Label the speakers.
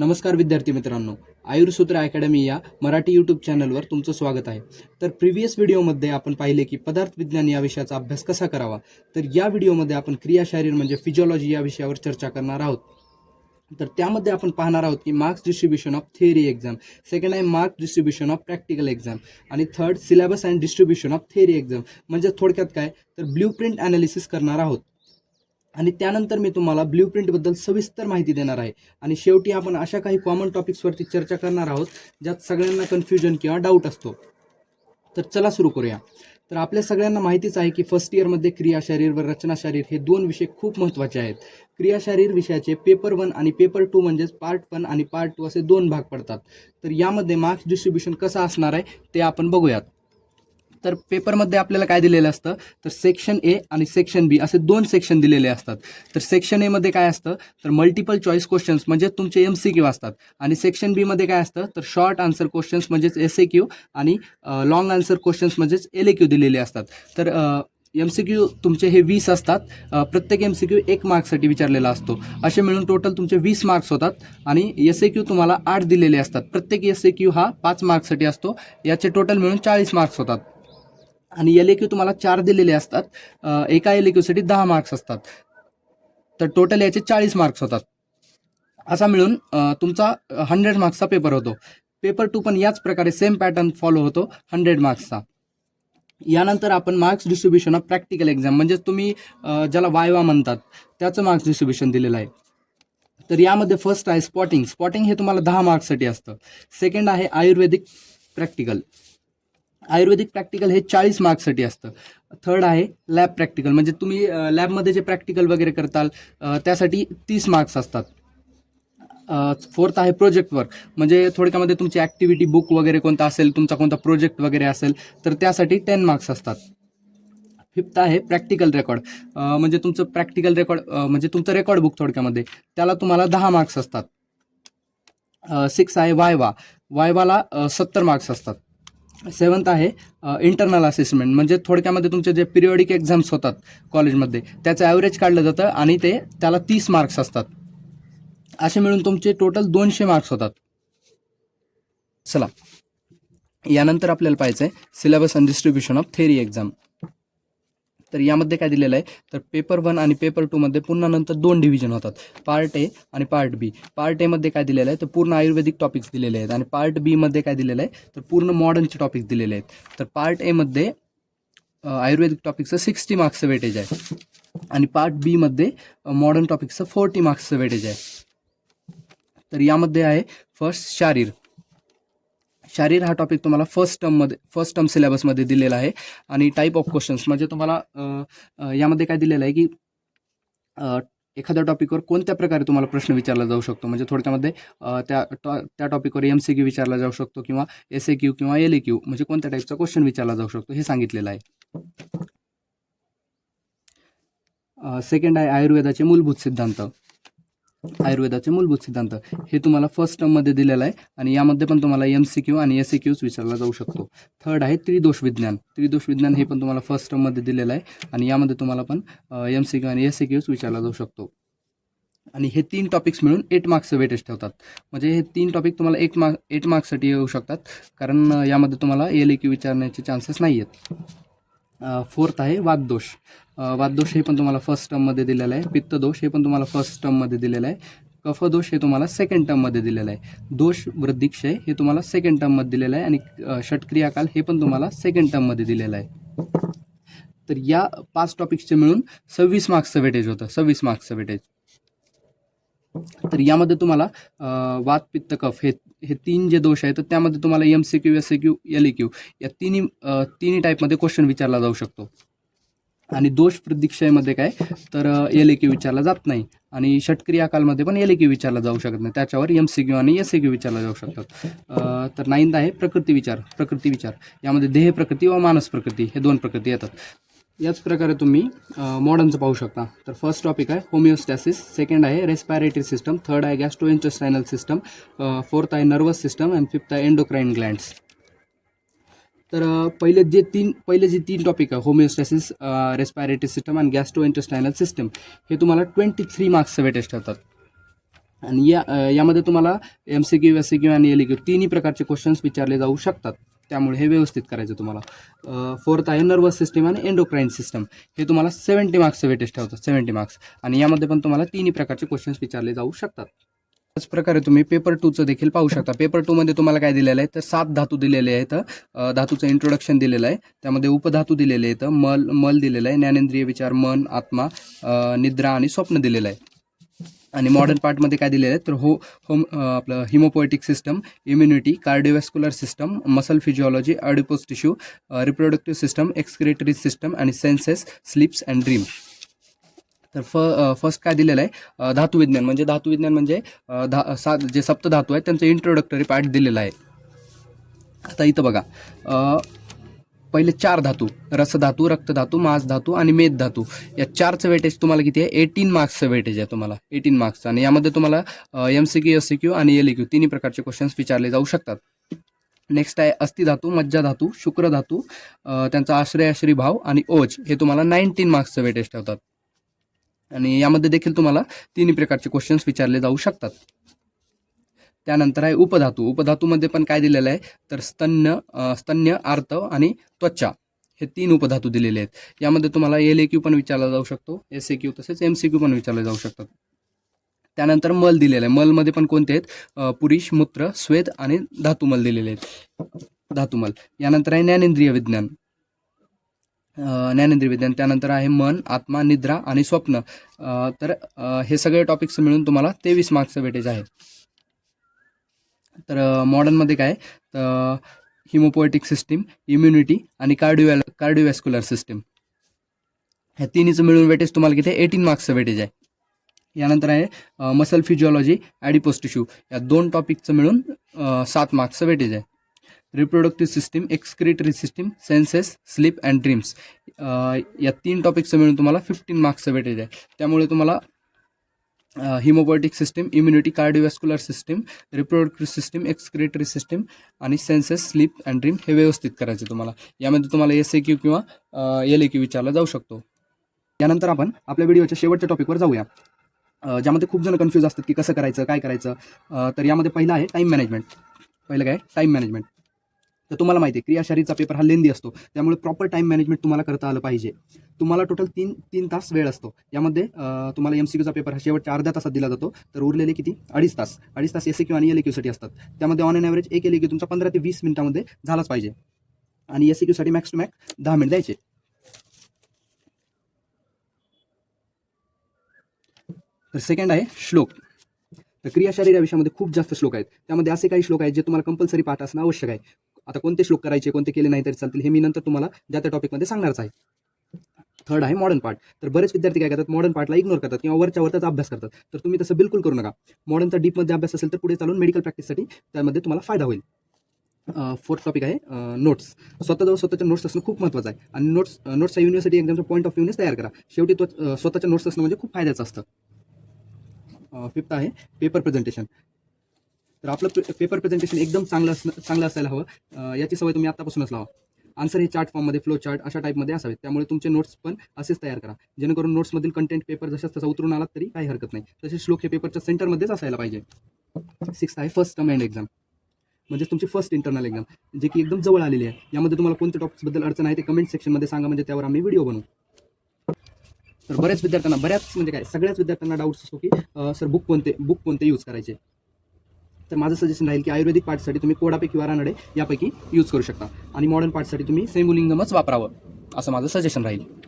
Speaker 1: नमस्कार विद्यार्थी मित्रांनो आयुर्सूत्र अकॅडमी या मराठी यूट्यूब चॅनलवर तुमचं स्वागत आहे. तर प्रिव्हियस व्हिडिओमध्ये आपण पाहिले की पदार्थ विज्ञान या विषयाचा अभ्यास कसा करावा? तर या व्हिडिओमध्ये आपण क्रियाशारीर म्हणजे फिजिओलॉजी या विषयावर चर्चा करणार आहोत. तर त्यामध्ये आपण पाहणार आहोत की marks distribution of theory exam second आहे marks distribution of practical exam आणि third syllabus and distribution of theory exam. म्हणजे थोडक्यात काय? तर ब्ल्यू प्रिंट ॲनालिसिस करणार आहोत. आणि त्यानंतर मी तुम्हाला ब्ल्यू प्रिंटबद्दल सविस्तर माहिती देणार आहे. आणि शेवटी आपण अशा काही कॉमन टॉपिक्सवरती चर्चा करणार आहोत ज्यात सगळ्यांना कन्फ्युजन किंवा डाऊट असतो. तर चला सुरू करूया. तर आपल्या सगळ्यांना माहितीच आहे की फर्स्ट इयरमध्ये क्रियाशारीर व रचनाशारीर हे दोन विषय खूप महत्त्वाचे आहेत. क्रियाशारीर विषयाचे पेपर वन आणि पेपर टू म्हणजेच पार्ट वन आणि पार्ट टू असे दोन भाग पडतात. तर यामध्ये मार्क्स डिस्ट्रीब्युशन कसं असणार आहे ते आपण बघूयात. तर पेपरमध्ये आपल्याला काय दिलेलं असतं? तर सेक्शन ए आणि सेक्शन बी असे दोन सेक्शन दिलेले असतात. तर सेक्शन एमध्ये काय असतं? तर मल्टिपल चॉईस क्वेश्चन्स म्हणजे तुमचे एम सी क्यू असतात. आणि सेक्शन बीमध्ये काय असतं? तर शॉर्ट आन्सर क्वेश्चन्स म्हणजेच एस ए क्यू आणि लॉंग आन्सर क्वेश्चन्स म्हणजेच एल ए क्यू दिलेले असतात. तर एम सी क्यू तुमचे हे वीस असतात. प्रत्येक एम सी क्यू एक मार्क्ससाठी विचारलेला असतो. असे मिळून टोटल तुमचे वीस मार्क्स होतात आणि एस ए क्यू तुम्हाला आठ दिलेले असतात. प्रत्येक एस ए क्यू हा पाच मार्क्ससाठी असतो. याचे टोटल मिळून चाळीस मार्क्स होतात. आणि एल क्यू तुम्हाला चार दिलेले असतात. एका एल क्यूसाठी दहा मार्क्स असतात. तर टोटल याचे चाळीस मार्क्स होतात. असा मिळून तुमचा हंड्रेड मार्क्सचा पेपर होतो. पेपर टू पण याच प्रकारे सेम पॅटर्न फॉलो होतो हंड्रेड मार्क्सचा यानंतर आपण marks distribution of practical exam म्हणजेच तुम्ही ज्याला वायवा म्हणतात त्याचं मार्क्स डिस्ट्रीब्युशन दिलेलं आहे. तर यामध्ये फर्स्ट आहे स्पॉटिंग स्पॉटिंग हे तुम्हाला दहा मार्क्ससाठी असतं. सेकंड आहे आयुर्वेदिक प्रॅक्टिकल आयुर्वेदिक प्रॅक्टिकल हे चाळीस मार्क्ससाठी असतं. थर्ड आहे लॅब प्रॅक्टिकल म्हणजे तुम्ही लॅबमध्ये जे प्रॅक्टिकल वगैरे करताल त्यासाठी तीस मार्क्स असतात. फोर्थ आहे प्रोजेक्ट वर्क म्हणजे थोडक्यामध्ये तुमची ॲक्टिव्हिटी बुक वगैरे कोणता असेल तुमचा कोणता प्रोजेक्ट वगैरे असेल तर त्यासाठी टेन मार्क्स असतात. फिफ्थ आहे प्रॅक्टिकल रेकॉर्ड म्हणजे तुमचं प्रॅक्टिकल रेकॉर्ड म्हणजे तुमचं रेकॉर्ड बुक थोडक्यामध्ये त्याला तुम्हाला दहा मार्क्स असतात. सिक्स आहे वायवा. वायवाला सत्तर मार्क्स असतात. सेवन्थ आहे इंटरनल असेसमेंट म्हणजे थोडक्यामध्ये तुमचे जे पिरियॉडिक एक्झाम्स होतात कॉलेजमध्ये त्याचं ॲव्हरेज काढलं जातं आणि ते त्याला तीस मार्क्स असतात. असे मिळून तुमचे टोटल दोनशे मार्क्स होतात. चला. यानंतर आपल्याला पाहायचं आहे syllabus and distribution of theory exam तर यामध्ये काय दिलेलं आहे? तर पेपर वन आणि पेपर टूमध्ये पुन्हा नंतर दोन डिव्हिजन होतात. पार्ट ए आणि पार्ट बी पार्ट एमध्ये काय दिलेलं आहे? तर पूर्ण आयुर्वेदिक टॉपिक्स दिलेले आहेत. आणि पार्ट बीमध्ये काय दिलेलं आहे? तर पूर्ण मॉडर्नचे टॉपिक्स दिलेले आहेत. तर पार्ट एमध्ये आयुर्वेदिक टॉपिकचं सिक्स्टी मार्क्सचं वेटेज आहे. आणि पार्ट बीमध्ये मॉडर्न टॉपिक्सचं फोर्टी मार्क्सचं वेटेज आहे. तर यामध्ये आहे फर्स्ट शारीर. शारीर हा टॉपिक तुम्हाला फर्स्ट टर्ममध्ये फर्स्ट टर्म सिलेबसमध्ये दिलेला आहे. आणि टाईप ऑफ क्वेश्चन्स म्हणजे तुम्हाला यामध्ये काय दिलेलं आहे की एखाद्या टॉपिकवर कोणत्या प्रकारे तुम्हाला प्रश्न विचारला जाऊ शकतो? म्हणजे थोडक्यामध्ये त्या टॉ त्या टॉपिकवर एम सी क्यू विचारला जाऊ शकतो किंवा एस ए क्यू किंवा एल ए क्यू म्हणजे कोणत्या टाईपचा क्वेश्चन विचारला जाऊ शकतो हे सांगितलेलं आहे. सेकंड आहे आयुर्वेदाचे मूलभूत सिद्धांत. आयुर्वेदाचे मूलभूत सिद्धांत. हे तुम्हाला फर्स्ट टर्ममध्ये दिलेलं आहे आणि यामध्ये पण तुम्हाला एम सी क्यू आणि एस सी क्यूज विचारला जाऊ शकतो. थर्ड आहे त्रिदोष विज्ञान त्रिदोष विज्ञान हे पण तुम्हाला फर्स्ट टर्ममध्ये दिलेलं आहे आणि यामध्ये तुम्हाला पण एम सी क्यू आणि एस सी क्यूज विचारला जाऊ शकतो. आणि हे तीन टॉपिक्स मिळून एट मार्क्सचं वेटेज ठेवतात. म्हणजे हे तीन टॉपिक तुम्हाला एक मार्क एट मार्क्ससाठी येऊ शकतात. कारण यामध्ये तुम्हाला एल ए क्यू विचारण्याचे चान्सेस नाही आहेत फोर्थ आहे वाददोष अ, हे पण तुम्हाला फर्स्ट टर्ममध्ये दिलेलं आहे. पित्तदोष हे पण तुम्हाला फर्स्ट टर्ममध्ये दिलेलं आहे. कफदोष हे तुम्हाला सेकंड टर्ममध्ये दिलेलं आहे. दोष वृद्धिक्षय हे तुम्हाला सेकंड टर्ममध्ये दिलेलं आहे. आणि षटक्रियाकाल हे पण तुम्हाला सेकंड टर्ममध्ये दिलेलं आहे. तर या पाच टॉपिक्सचे मिळून सव्वीस मार्क्सचं वेटेज होतं. सव्वीस मार्क्सचं वेटेज तर यामध्ये तुम्हाला वात पित्त कफ हे हे तीन जे दोष आहेत तर त्यामध्ये तुम्हाला M C Q S C Q L E Q या तिन्ही तिन्ही टाईपमध्ये क्वेश्चन विचारला जाऊ शकतो. आणि दोष प्रदीक्षेमध्ये काय? तर एल ए क्यू विचारला जात नाही. आणि षटक्रियाकालमध्ये पण एल ए क्यू विचारला जाऊ शकत नाही. त्याच्यावर एम सी क्यू आणि एस सी क्यू विचारला जाऊ शकतात. तर नाईन्थ आहे प्रकृती विचार प्रकृती विचार. यामध्ये देह प्रकृती व मानस प्रकृती हे दोन प्रकृती येतात. याच प्रकारे तुम्ही मॉडर्नचं पाहू शकता. तर फर्स्ट टॉपिक आहे होमिओस्टॅसिस सेकंड आहे रेस्पायरेटरी सिस्टम थर्ड आहे गॅस्ट्रो इंटेस्टायनल सिस्टम फोर्थ आहे नर्वस सिस्टम अँड फिफ्थ आहे एंडोक्राईन ग्लँड्स तर पहिले जे तीन पहिले जे तीन टॉपिक आहे होमिओस्टॅसिस रेस्पायरेटरी सिस्टम आणि गॅस्ट्रो इंटेस्टायनल सिस्टम हे तुम्हाला ट्वेंटी थ्री मार्क्सचं वेटेस्ट ठेवतात आणि या यामध्ये तुम्हाला M C Q S C Q आणि एल क्यू तिन्ही प्रकारचे क्वेश्चन्स विचारले जाऊ शकतात. त्यामुळे हे व्यवस्थित करायचं तुम्हाला. फोर्थ आहे नर्वस सिस्टम आणि एंडोक्राईन सिस्टम हे तुम्हाला सेवन्टी मार्क्सचं वेटेस्ट ठेवतात सेवन्टी मार्क्स आणि यामध्ये पण तुम्हाला तिन्ही प्रकारचे क्वेश्चन्स विचारले जाऊ शकतात. त्याच प्रकारे तुम्ही पेपर टूचं देखील पाहू शकता. पेपर टूमध्ये तुम्हाला काय दिलेलं आहे? तर सात धातू दिलेले आहेत. धातूचं इंट्रोडक्शन दिलेलं आहे. त्यामध्ये उपधातू दिलेले आहेत. मल मल दिलेलं आहे. ज्ञानेंद्रिय विचार मन आत्मा निद्रा आणि स्वप्न दिलेलं आहे. आणि मॉडर्न पार्टमध्ये काय दिलेलं आहे? तर हो होम आपलं hemopoietic system immunity cardiovascular system muscle physiology adipose tissue reproductive system excretory system आणि सेन्सेस स्लिप्स अँड ड्रीम तर फ फर्स्ट काय दिलेलं आहे? धातुविज्ञान म्हणजे धातुविज्ञान म्हणजे धा सात जे सप्तधातू आहेत त्यांचं इंट्रोडक्टरी पार्ट दिलेला आहे. आता इथं बघा. पहिले चार धातू. रसधातू रक्तधातू मांस धातू आणि मेद धातू. या चारचं वेटेज तुम्हाला किती आहे? एटीन मार्क्सचं वेटेज आहे तुम्हाला. एटीन मार्क्सचं आणि यामध्ये तुम्हाला M C Q S C Q आणि एल क्यू तिन्ही प्रकारचे क्वेश्चन्स विचारले जाऊ शकतात. नेक्स्ट आहे अस्थिधातू मज्जा धातू शुक्र धातू त्यांचा आश्रय आश्री भाव आणि ओज. हे तुम्हाला नाईन्टीन मार्क्सचं वेटेज ठेवतात. आणि यामध्ये देखील तुम्हाला तिन्ही प्रकारचे क्वेश्चन्स विचारले जाऊ शकतात. त्यानंतर आहे उपधातू. उपधातूमध्ये पण काय दिलेलं आहे? तर स्तन्य स्तन्य आर्तव आणि त्वचा हे तीन उपधातू दिलेले आहेत. यामध्ये तुम्हाला एल ए क्यू पण विचारला जाऊ शकतो एस ए क्यू तसेच एम सी क्यू पण विचारले जाऊ शकतात. त्यानंतर मल दिलेलं आहे. मलमध्ये पण कोणते आहेत? पुरुष मूत्र स्वेद आणि धातुमल दिलेले आहेत. धातुमल. यानंतर आहे ज्ञानेंद्रिय विज्ञान. अ, विज्ञान त्यानंतर आहे मन आत्मा निद्रा आणि स्वप्न. तर हे सगळे टॉपिक्स मिळून तुम्हाला तेवीस मार्क्सचं वेटेज आहे तर मॉडर्नमध्ये काय? तर हिमोपोएटिक सिस्टीम इम्युनिटी आणि कार्डिओ कार्डिओवॅस्क्युलर सिस्टीम ह्या तिन्हीचं मिळून वेटेज तुम्हाला किती? एटीन मार्क्सचं वेटेज आहे. यानंतर आहे मसल फिजिओलॉजी ॲडिपोस टिश्यू या दोन टॉपिकचं मिळून सात मार्क्सचं वेटेज आहे. Reproductive system excretory system senses sleep and dreams या तीन टॉपिकचं मिळून तुम्हाला फिफ्टीन मार्क्सचं भेटेज आहे त्यामुळे तुम्हाला hemopoietic system immunity cardiovascular system reproductive system excretory system आणि सेन्सेस स्लीप अँड ड्रीम हे व्यवस्थित करायचे तुम्हाला. यामध्ये तुम्हाला एस ए क्यू किंवा एल ए क्यू विचारला जाऊ शकतो. यानंतर आपण आपल्या व्हिडिओच्या शेवटच्या टॉपिकवर जाऊया. ज्यामध्ये खूप जण कन्फ्यूज असतात की कसं करायचं काय करायचं. तर यामध्ये पहिलं आहे टाईम मॅनेजमेंट पहिलं काय? टाईम मॅनेजमेंट तर तुम्हाला माहिती आहे क्रियाशारीचा पेपर हा लेंदी असतो. त्यामुळे प्रॉपर टाईम मॅनेजमेंट तुम्हाला करता आलं पाहिजे. तुम्हाला टोटल तीन तीन तास वेळ असतो. यामध्ये तुम्हाला एम सी क्यूचा पेपर हा शेवटच्या अर्ध्या तासात दिला जातो. तर उरलेले किती? अडीच तास. अडीच तास एस क्यू आणि एल क्यूसाठी असतात. त्यामध्ये ऑन एन ॲव्हरेज एक एल क्यू तुमचा पंधरा ते वीस मिनिटामध्ये झालाच पाहिजे. आणि एस क्यूसाठी मॅक्स टू मॅक्स दहा मिनिट द्यायचे. तर सेकंड आहे श्लोक. तर क्रियाशारीर या विषयामध्ये खूप जास्त श्लोक आहेत. त्यामध्ये असे काही श्लोक आहेत जे तुम्हाला कंपल्सरी पाठ असणं आवश्यक आहे. आता कोणते श्लोक करायचे कोणते केले नाही तरी चालतील हे मी नंतर तुम्हाला ज्या त्या टॉपिकमध्ये सांगणारच आहे. थर्ड आहे मॉडर्न पार्ट तर बरेच विद्यार्थी काय करतात मॉडर्न पार्टला इग्नोर करतात किंवा वरच्या वरचाच अभ्यास करतात. तर तुम्ही तसं बिलकुल करू नका. मॉडर्नचा डीपमध्ये अभ्यास असेल तर पुढे चालून मेडिकल प्रॅक्टिससाठी त्यामध्ये तुम्हाला फायदा होईल. फोर्थ टॉपिक आहे नोट्स स्वतःजवळ स्वतःच्या नोट्स असणं खूप महत्त्वाचं आहे. आणि नोट्स नोट्सचा युनिव्हर्सिटी एक्झामचा पॉईंट ऑफ व्ह्यूनेच तयार करा. शेवटी तो स्वतःच्या नोट्स असणं म्हणजे खूप फायद्याचं असतं. फिफ्थ आहे पेपर प्रेझेंटेशन तर आपलं पेपर प्रेझेंटेशन एकदम चांगलं असणं चांगलं असायला हवं. याची सवय तुम्ही आत्तापासूनच लावा. आन्सर हे चार्ट फॉर्ममध्ये फ्लो चार्ट अशा टाईपमध्ये असावेत. त्यामुळे तुमचे नोट्स पण असेच तयार करा. जेणेकरून नोट्समधील कंटेंट पेपर जशाच तसा उतरून आलात तरी काही हरकत नाही. तसे श्लोक हे पेपरच्या सेंटरमध्येच असायला पाहिजे. सिक्स आहे फर्स्ट टर्म एंड एक्झाम म्हणजे तुमची फर्स्ट इंटरनल एक्झाम जे की एकदम जवळ आलेली आहे. यामध्ये तुम्हाला कोणत्या टॉपिक्सबद्दल अडचण आहे ते कमेंट सेक्शनमध्ये सांगा. म्हणजे त्यावर आम्ही व्हिडिओ बनवू. तर बऱ्याच विद्यार्थ्यांना बऱ्याच म्हणजे काय सगळ्याच विद्यार्थ्यांना डाऊट्स असतो की सर बुक कोणते बुक कोणते यूज करायचे? तर माझं सजेशन राहील की आयुर्वेदिक पार्टसाठी तुम्ही कोडापे किंवा रानडे यापैकी यूज करू शकता. आणि मॉडर्न पार्टसाठी तुम्ही सेमुलिंगमच वापरावं असं माझं सजेशन राहील.